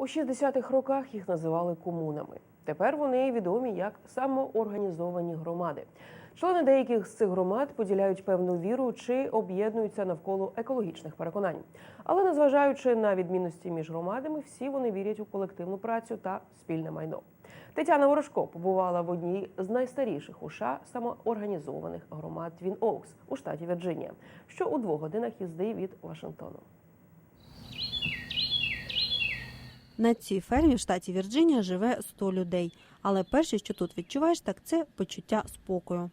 У 60-х роках їх називали комунами. Тепер вони відомі як самоорганізовані громади. Члени деяких з цих громад поділяють певну віру чи об'єднуються навколо екологічних переконань. Але незважаючи на відмінності між громадами, всі вони вірять у колективну працю та спільне майно. Тетяна Ворожко побувала в одній з найстаріших у США самоорганізованих громад Твін Оукс у штаті Вірджинія, що у двох годинах їзди від Вашингтону. На цій фермі в штаті Вірджинія живе 100 людей. Але перше, що тут відчуваєш, так це почуття спокою.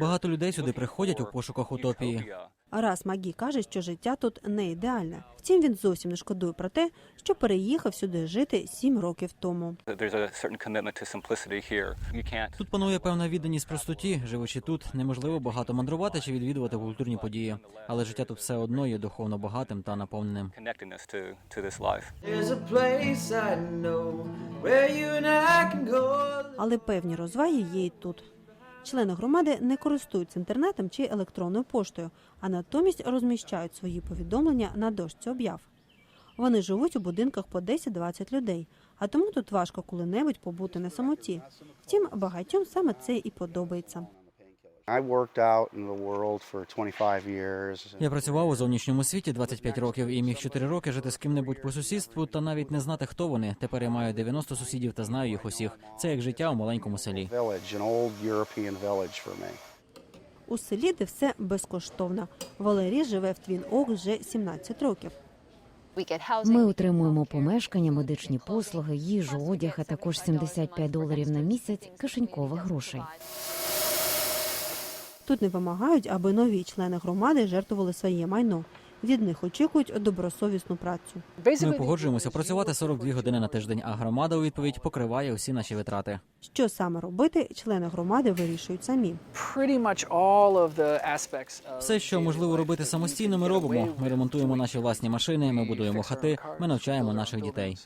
Багато людей сюди приходять у пошуках утопії. А раз Магі каже, що життя тут не ідеальне. Втім, він зовсім не шкодує про те, що переїхав сюди жити сім років тому. Тут панує певна відданість простоті. Живучи тут, неможливо багато мандрувати чи відвідувати культурні події, але життя тут все одно є духовно багатим та наповненим. Але певні розваги є і тут. Члени громади не користуються інтернетом чи електронною поштою, а натомість розміщають свої повідомлення на дошці об'яв. Вони живуть у будинках по 10-20 людей, а тому тут важко коли-небудь побути на самоті. Втім, багатьом саме це і подобається. Я працював у зовнішньому світі 25 років і міг 4 роки жити з ким-небудь по сусідству та навіть не знати, хто вони. Тепер я маю 90 сусідів та знаю їх усіх. Це як життя у маленькому селі. Village, an old European village for me. У селі, де все безкоштовно. Валерій живе в Твін Ок вже 17 років. Ми отримуємо помешкання, медичні послуги, їжу, одяг, а також 75 доларів на місяць кишенькових грошей. Тут не вимагають, аби нові члени громади жертвували своє майно. Від них очікують добросовісну працю. Ми погоджуємося працювати 42 години на тиждень, а громада у відповідь покриває усі наші витрати. Що саме робити, члени громади вирішують самі. Все, що можливо робити самостійно, ми робимо. Ми ремонтуємо наші власні машини, ми будуємо хати, ми навчаємо наших дітей.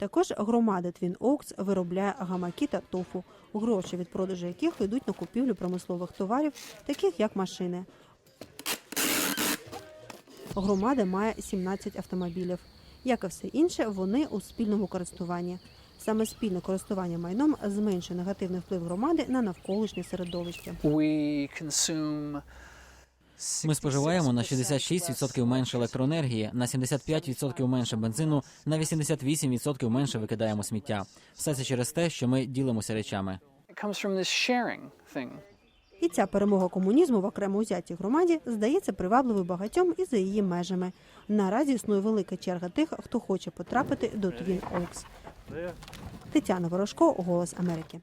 Також громада Твін Оукс виробляє гамаки та тофу, гроші від продажу яких йдуть на купівлю промислових товарів, таких як машини. Громада має 17 автомобілів. Як і все інше, вони у спільному користуванні. Саме спільне користування майном зменшує негативний вплив громади на навколишнє середовище. We consume Ми споживаємо на 66% менше електроенергії, на 75% менше бензину, на 88% менше викидаємо сміття. Все це через те, що ми ділимося речами. І ця перемога комунізму в окремо узятій громаді здається привабливою багатьом і за її межами. Наразі існує велика черга тих, хто хоче потрапити до Твін Оукс. Тетяна Ворожко, Голос Америки.